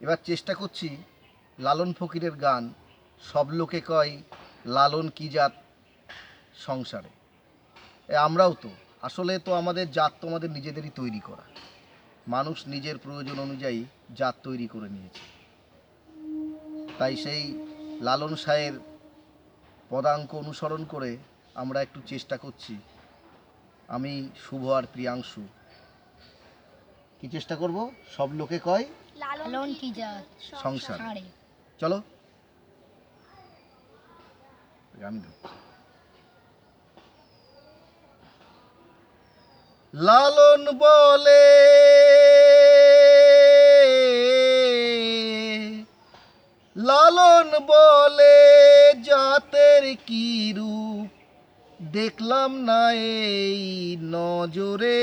এবার চেষ্টা করছি লালন ফকিরের গান। সব লোকে কয়, লালন কি জাত সংসারে? আমরাও তো। আসলে তো আমাদের জাত তো আমাদের নিজেদেরই তৈরি করা। মানুষ নিজের প্রয়োজন অনুযায়ী জাত তৈরি করে নিয়েছে। তাই সেই লালন সাহের পদাঙ্ক অনুসরণ করে আমরা একটু চেষ্টা করছি। আমি শুভ আর প্রিয়াংশু। কি চেষ্টা করব? সব লোকে কয় লালন কি জাত? সংসার। চলো। আমি লালন বলে লালন বলে জাতের কি রূপ? দেখলাম না এই নজরে।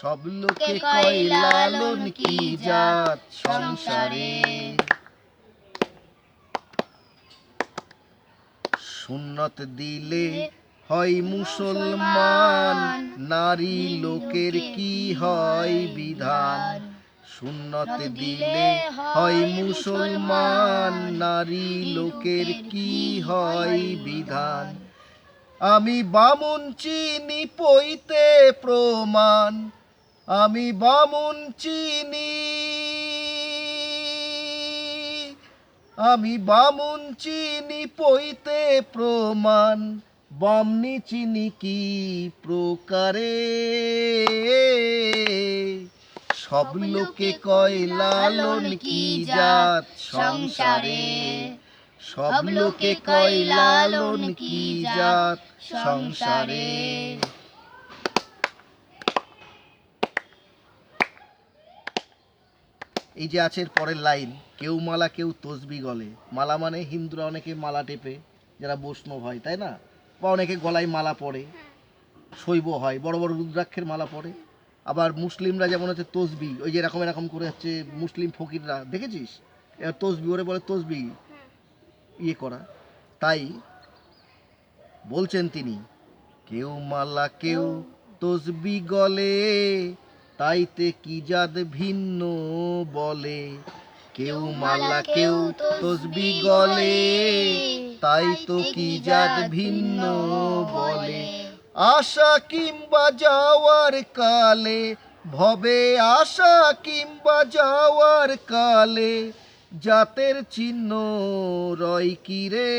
সব লোকে কয় লালন কি জাত সংসারে? সুন্নত দিলে হয় মুসলমান নারী লোকের কি হয় বিধান? সুন্নত দিলে হয় মুসলমান নারী লোকের কি হয় বিধান? আমি বামুন চিনি পইতে প্রমাণ। আমি বামুন চিনি। আমি বামুন চিনি পইতে প্রমাণ বামনি চিনি কি প্রকারে? সব লোকে কয় লালন কি জাত সংসারে? সব লোকে কয় লালন কি জাত সংসারে? এই যে আছে পরের লাইন, কেউ মালা, কেউ তসবি গলে। মালা মানে হিন্দুরা অনেকে মালা টেপে, যারা বৈষ্ণব হয়, তাই না? বা অনেকে গলায় মালা পরে, শৈব হয়, বড় বড় রুদ্রাক্ষের মালা পরে। আবার মুসলিমরা যেমন হচ্ছে তসবি, ওই যে এরকম এরকম করে হচ্ছে মুসলিম ফকিররা, দেখেছিস? এবার তসবি, ওরে বলে তসবি ইয়ে করা। তাই বলছেন তিনি, কেউ মালা, কেউ তসবি গলে তাইতে কি জাত ভিন্ন বলে? কেউ মালা, কেউ তসবি গলে। তাই তো কি জাত ভিন্ন বলে? আশা কিংবা যাওয়ার কালে, ভবে আশা কিংবা যাওয়ার কালে, জাতের চিহ্ন রয় কি রে?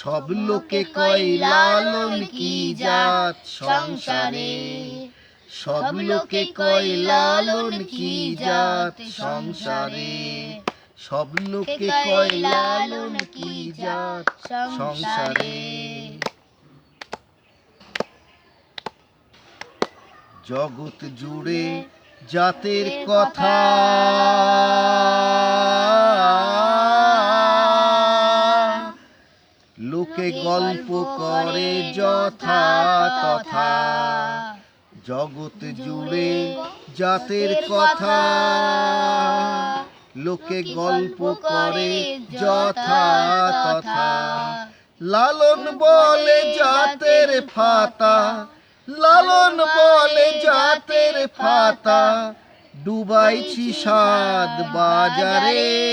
সব লোকে কয়, লালন কি জাত সংসারে? সব লোকে কয়, লালন কি জাত সংসারে? সব লোকে কয়, লালন কি জাত সংসারে? জগৎ জুড়ে জাতের কথা। গল্প করে যথা তথা। জগৎ জুড়ে জাতের কথা। লোকে গল্প করে যথা তথা। লালন বলে জাতের ফাতা। লালন বলে জাতের ফাতা। ডুবাইছি সাদ বাজারে।